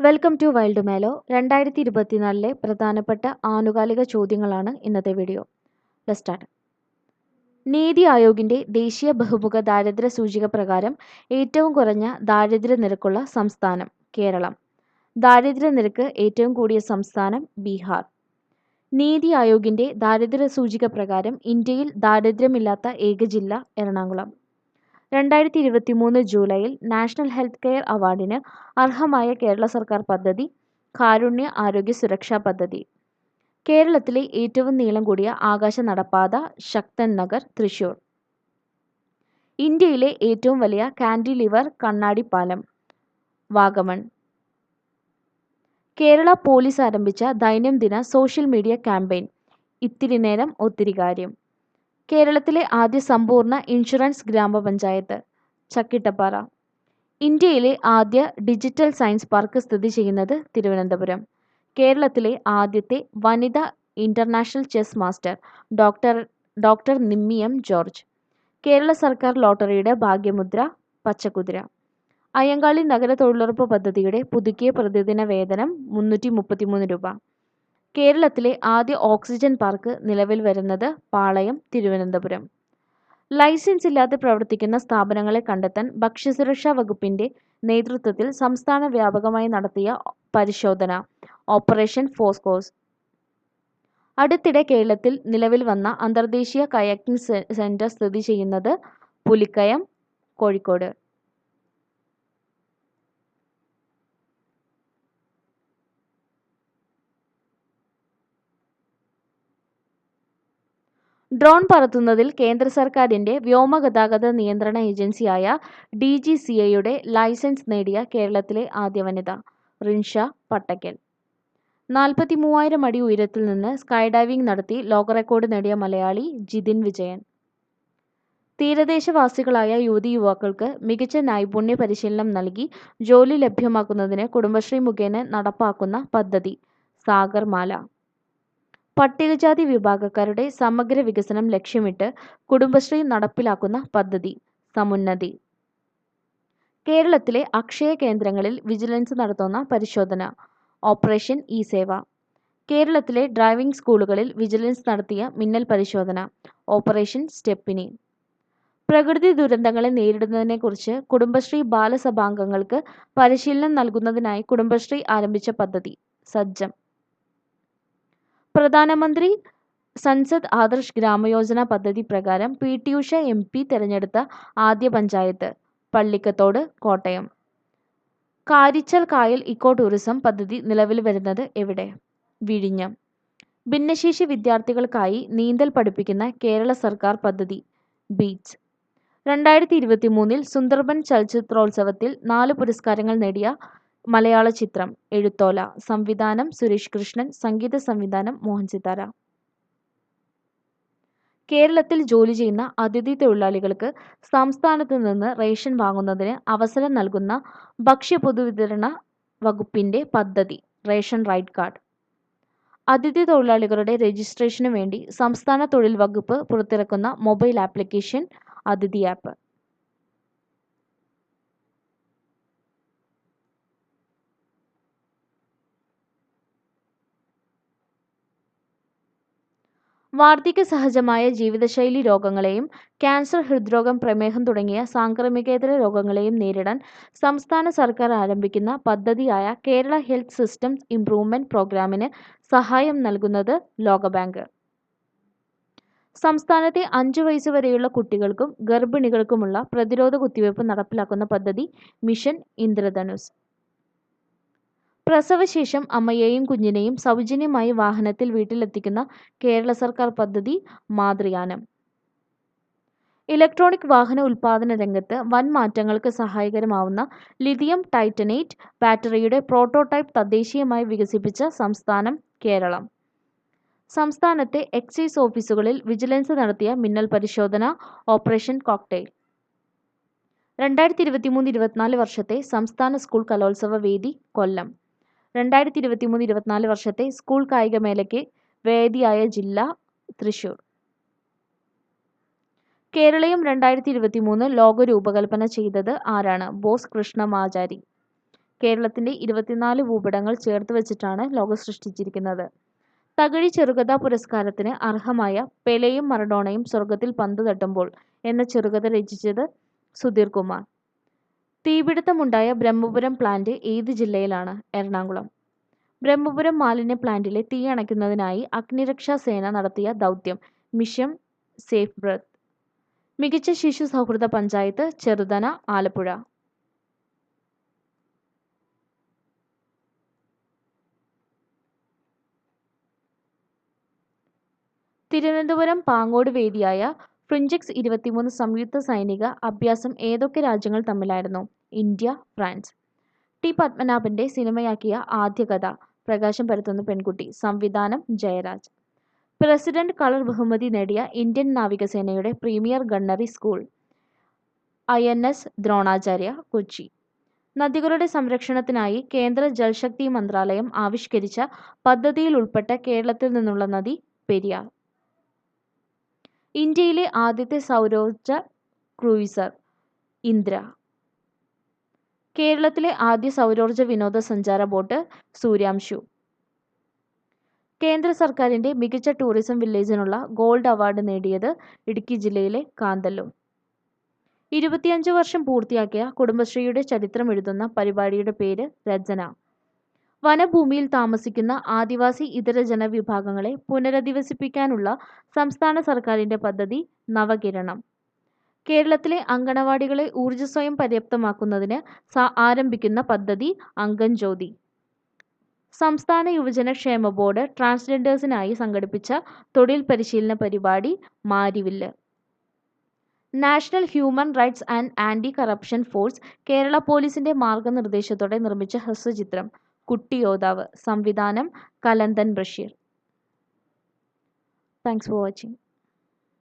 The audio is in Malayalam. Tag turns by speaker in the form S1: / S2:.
S1: വെൽക്കം ടു വൈൽഡ് മേലോ രണ്ടായിരത്തി ഇരുപത്തിനാലിലെ പ്രധാനപ്പെട്ട ആനുകാലിക ചോദ്യങ്ങളാണ് ഇന്നത്തെ വീഡിയോ സ്റ്റാർട്ട് നീതി ആയോഗിന്റെ ദേശീയ ബഹുമുഖ ദാരിദ്ര്യ സൂചിക പ്രകാരം ഏറ്റവും കുറഞ്ഞ ദാരിദ്ര്യ നിരക്കുള്ള സംസ്ഥാനം കേരളം. ദാരിദ്ര്യ നിരക്ക് ഏറ്റവും കൂടിയ സംസ്ഥാനം ബീഹാർ. നീതി ആയോഗിന്റെ ദാരിദ്ര്യ സൂചിക പ്രകാരം ഇന്ത്യയിൽ ദാരിദ്ര്യമില്ലാത്ത ഏക ജില്ല എറണാകുളം. രണ്ടായിരത്തി ഇരുപത്തി മൂന്ന് ജൂലൈയിൽ നാഷണൽ ഹെൽത്ത് കെയർ അവാർഡിന് അർഹമായ കേരള സർക്കാർ പദ്ധതി കാരുണ്യ ആരോഗ്യ സുരക്ഷാ പദ്ധതി. കേരളത്തിലെ ഏറ്റവും നീളം കൂടിയ ആകാശ നടപ്പാത ശക്തൻ നഗർ തൃശൂർ. ഇന്ത്യയിലെ ഏറ്റവും വലിയ കാൻഡിലിവർ കണ്ണാടി പാലം വാഗമൺ. കേരള പോലീസ് ആരംഭിച്ച ദൈനംദിന സോഷ്യൽ മീഡിയ ക്യാമ്പയിൻ. ഇത്തിരി നേരം ഒത്തിരി കാര്യം. കേരളത്തിലെ ആദ്യ സമ്പൂർണ ഇൻഷുറൻസ് ഗ്രാമപഞ്ചായത്ത് ചക്കിട്ടപ്പാറ. ഇന്ത്യയിലെ ആദ്യ ഡിജിറ്റൽ സയൻസ് പാർക്ക് സ്ഥിതി ചെയ്യുന്നത് തിരുവനന്തപുരം. കേരളത്തിലെ ആദ്യത്തെ വനിതാ international chess master doctor doctor Nimmi M George. Kerala സർക്കാർ ലോട്ടറിയുടെ ഭാഗ്യമുദ്ര പച്ചക്കുതിര. അയ്യങ്കാളി നഗര തൊഴിലുറപ്പ് പദ്ധതിയുടെ പുതുക്കിയ പ്രതിദിന വേതനം മുന്നൂറ്റി മുപ്പത്തിമൂന്ന് രൂപ. കേരളത്തിലെ ആദ്യ ഓക്സിജൻ പാർക്ക് നിലവിൽ വരുന്നത് പാളയം തിരുവനന്തപുരം. ലൈസൻസ് ഇല്ലാതെ പ്രവർത്തിക്കുന്ന സ്ഥാപനങ്ങളെ കണ്ടെത്താൻ ഭക്ഷ്യസുരക്ഷാ വകുപ്പിന്റെ നേതൃത്വത്തിൽ സംസ്ഥാന വ്യാപകമായി നടത്തിയ പരിശോധന ഓപ്പറേഷൻ ഫോസ്കോസ്. അടുത്തിടെ കേരളത്തിൽ നിലവിൽ വന്ന അന്തർദേശീയ കയാക്കിംഗ് സെന്റർ സ്ഥിതി ചെയ്യുന്നത് പുലിക്കയം കോഴിക്കോട്. ഡ്രോൺ പറത്തുന്നതിൽ കേന്ദ്ര സർക്കാരിന്റെ വ്യോമഗതാഗത നിയന്ത്രണ ഏജൻസിയായ ഡി ജി സി എയുടെ ലൈസൻസ് നേടിയ കേരളത്തിലെ ആദ്യ വനിത റിൻഷ പട്ടക്കൽ. നാൽപ്പത്തി മൂവായിരം അടി ഉയരത്തിൽ നിന്ന് സ്കൈ ഡൈവിംഗ് നടത്തി ലോക റെക്കോർഡ് നേടിയ മലയാളി ജിതിൻ വിജയൻ. തീരദേശവാസികളായ യുവതി യുവാക്കൾക്ക് മികച്ച നൈപുണ്യ പരിശീലനം നൽകി ജോലി ലഭ്യമാക്കുന്നതിന് കുടുംബശ്രീ മുഖേന നടപ്പാക്കുന്ന പദ്ധതി സാഗർമാല. പട്ടികജാതി വിഭാഗക്കാരുടെ സമഗ്ര വികസനം ലക്ഷ്യമിട്ട് കുടുംബശ്രീ നടപ്പിലാക്കുന്ന പദ്ധതി സമുന്നതി. കേരളത്തിലെ അക്ഷയ കേന്ദ്രങ്ങളിൽ വിജിലൻസ് നടത്തുന്ന പരിശോധന ഓപ്പറേഷൻ ഇ സേവ. കേരളത്തിലെ ഡ്രൈവിംഗ് സ്കൂളുകളിൽ വിജിലൻസ് നടത്തിയ മിന്നൽ പരിശോധന ഓപ്പറേഷൻ സ്റ്റെപ്പിനി. പ്രകൃതി ദുരന്തങ്ങളെ നേരിടുന്നതിനെക്കുറിച്ച് കുടുംബശ്രീ ബാലസഭാംഗങ്ങൾക്ക് പരിശീലനം നൽകുന്നതിനായി കുടുംബശ്രീ ആരംഭിച്ച പദ്ധതി സജ്ജം. പ്രധാനമന്ത്രി സൻസദ് ആദർശ് ഗ്രാമയോജന പദ്ധതി പ്രകാരം P T Usha M P തെരഞ്ഞെടുത്ത ആദ്യ പഞ്ചായത്ത് പള്ളിക്കത്തോട് കോട്ടയം. കാരിച്ചൽ കായൽ ഇക്കോ ടൂറിസം പദ്ധതി നിലവിൽ വരുന്നത് എവിടെ? വിഴിഞ്ഞം. ഭിന്നശേഷി വിദ്യാർത്ഥികൾക്കായി നീന്തൽ പഠിപ്പിക്കുന്ന കേരള സർക്കാർ പദ്ധതി ബീച്ച്. രണ്ടായിരത്തി ഇരുപത്തി മൂന്നിൽ സുന്ദർബൻ ചലച്ചിത്രോത്സവത്തിൽ നാല് പുരസ്കാരങ്ങൾ നേടിയ മലയാള ചിത്രം എഴുത്തോല സംവിധാനം സുരേഷ് കൃഷ്ണൻ സംഗീത സംവിധാനം മോഹൻ സിതാര കേരളത്തിൽ ജോലി ചെയ്യുന്ന അതിഥി തൊഴിലാളികൾക്ക് സംസ്ഥാനത്ത് നിന്ന് റേഷൻ വാങ്ങുന്നതിന് അവസരം നൽകുന്ന ഭക്ഷ്യ പൊതുവിതരണ വകുപ്പിന്റെ പദ്ധതി റേഷൻ റൈറ്റ് കാർഡ്. അതിഥി തൊഴിലാളികളുടെ രജിസ്ട്രേഷനു വേണ്ടി സംസ്ഥാന തൊഴിൽ വകുപ്പ് പുറത്തിറക്കുന്ന മൊബൈൽ ആപ്ലിക്കേഷൻ അതിഥി ആപ്പ്. വാർദ്ധക്യ സഹജമായ ജീവിതശൈലി രോഗങ്ങളെയും ക്യാൻസർ ഹൃദ്രോഗം പ്രമേഹം തുടങ്ങിയ സാംക്രമികേതര രോഗങ്ങളെയും നേരിടാൻ സംസ്ഥാന സർക്കാർ ആരംഭിക്കുന്ന പദ്ധതിയായ കേരള ഹെൽത്ത് സിസ്റ്റംസ് ഇംപ്രൂവ്മെന്റ് പ്രോഗ്രാമിന് സഹായം നൽകുന്നത് ലോകബാങ്ക്. സംസ്ഥാനത്തെ അഞ്ചു വയസ്സുവരെയുള്ള കുട്ടികൾക്കും ഗർഭിണികൾക്കുമുള്ള പ്രതിരോധ കുത്തിവയ്പ് നടപ്പിലാക്കുന്ന പദ്ധതി മിഷൻ ഇന്ദ്രധനുസ്. പ്രസവശേഷം അമ്മയെയും കുഞ്ഞിനെയും സൗജന്യമായി വാഹനത്തിൽ വീട്ടിലെത്തിക്കുന്ന കേരള സർക്കാർ പദ്ധതി മാതൃയാനം. ഇലക്ട്രോണിക് വാഹന ഉൽപ്പാദന രംഗത്ത് വൻ മാറ്റങ്ങൾക്ക് സഹായകരമാവുന്ന ലിഥിയം ടൈറ്റനേറ്റ് ബാറ്ററിയുടെ പ്രോട്ടോടൈപ്പ് തദ്ദേശീയമായി വികസിപ്പിച്ച സംസ്ഥാനം കേരളം. സംസ്ഥാനത്തെ എക്സൈസ് ഓഫീസുകളിൽ വിജിലൻസ് നടത്തിയ മിന്നൽ പരിശോധന ഓപ്പറേഷൻ കോക്ടെയിൽ. രണ്ടായിരത്തി ഇരുപത്തിമൂന്ന് ഇരുപത്തിനാല് വർഷത്തെ സംസ്ഥാന സ്കൂൾ കലോത്സവ വേദി കൊല്ലം. രണ്ടായിരത്തി ഇരുപത്തി ഇരുപത്തിമൂന്ന് ഇരുപത്തിനാല് വർഷത്തെ സ്കൂൾ കായികമേളയ്ക്ക് വേദിയായ ജില്ല തൃശൂർ കേരളയും രണ്ടായിരത്തി ഇരുപത്തി മൂന്ന് ലോഗോ രൂപകൽപ്പന ചെയ്തത് ആരാണ് ബോസ് കൃഷ്ണമാചാരി കേരളത്തിന്റെ ഇരുപത്തിനാല് ഭൂപടങ്ങൾ ചേർത്ത് വെച്ചിട്ടാണ് ലോഗോ സൃഷ്ടിച്ചിരിക്കുന്നത്. തകഴി ചെറുകഥാ പുരസ്കാരത്തിന് അർഹമായ പെലെയും മറഡോണയും സ്വർഗത്തിൽ പന്ത് തട്ടുമ്പോൾ എന്ന ചെറുകഥ രചിച്ചത് സുധീർ കുമാർ. തീപിടിത്തമുണ്ടായ ബ്രഹ്മപുരം പ്ലാന്റ് ഏത് ജില്ലയിലാണ്? എറണാകുളം. ബ്രഹ്മപുരം മാലിന്യ പ്ലാന്റിലെ തീയണയ്ക്കുന്നതിനായി അഗ്നിരക്ഷാ സേന നടത്തിയ ദൗത്യം മിഷൻ സേഫ് ബ്രത്ത്. മികച്ച ശിശു സൗഹൃദ പഞ്ചായത്ത് ചെറുതന ആലപ്പുഴ. തിരുവനന്തപുരം പാങ്ങോട് വേദിയായ ഫ്രിഞ്ചെക്സ് ഇരുപത്തിമൂന്ന് സംയുക്ത സൈനിക അഭ്യാസം ഏതൊക്കെ രാജ്യങ്ങൾ തമ്മിലായിരുന്നു? India France. ടി പത്മനാഭന്റെ സിനിമയാക്കിയ ആദ്യ കഥ പ്രകാശം പരത്തുന്ന പെൺകുട്ടി. സംവിധാനം ജയരാജ്. പ്രസിഡന്റ് കളർ ബഹുമതി നേടിയ ഇന്ത്യൻ നാവികസേനയുടെ premier gunnery school I. N. S. Dronacharya Kochi. നദികളുടെ സംരക്ഷണത്തിനായി കേന്ദ്ര ജൽശക്തി മന്ത്രാലയം ആവിഷ്കരിച്ച പദ്ധതിയിൽ ഉൾപ്പെട്ട കേരളത്തിൽ നിന്നുള്ള നദി പെരിയാർ. ഇന്ത്യയിലെ ആദ്യത്തെ സൗരോർജ ക്രൂയിസർ ഇന്ദ്ര. കേരളത്തിലെ ആദ്യ സൗരോർജ വിനോദസഞ്ചാര ബോട്ട് സൂര്യാംശു. കേന്ദ്ര സർക്കാരിന്റെ മികച്ച ടൂറിസം വില്ലേജിനുള്ള ഗോൾഡ് അവാർഡ് നേടിയത് ഇടുക്കി ജില്ലയിലെ കാന്തല്ലൂർ. ഇരുപത്തിയഞ്ച് വർഷം പൂർത്തിയാക്കിയ കുടുംബശ്രീയുടെ ചരിത്രം എഴുതുന്ന പരിപാടിയുടെ പേര് രചന. വനഭൂമിയിൽ താമസിക്കുന്ന ആദിവാസി ഇതര ജനവിഭാഗങ്ങളെ പുനരധിവസിപ്പിക്കാനുള്ള സംസ്ഥാന സർക്കാരിന്റെ പദ്ധതി നവകിരണം. കേരളത്തിലെ അങ്കണവാടികളെ ഊർജസ്വയം പര്യാപ്തമാക്കുന്നതിന് ആരംഭിക്കുന്ന പദ്ധതി അങ്കൻജ്യോതി സംസ്ഥാന യുവജന ക്ഷേമ ബോർഡ് ട്രാൻസ്ജെൻഡേഴ്സിനായി സംഘടിപ്പിച്ച തൊഴിൽ പരിശീലന പരിപാടി Marivillu. National human rights and anti corruption force Kerala പോലീസിന്റെ മാർഗനിർദ്ദേശത്തോടെ നിർമ്മിച്ച ഹ്രസ്വചിത്രം കുട്ടിയോദ്ധാവ്. സംവിധാനം Kalanthan Basheer. Thanks for watching.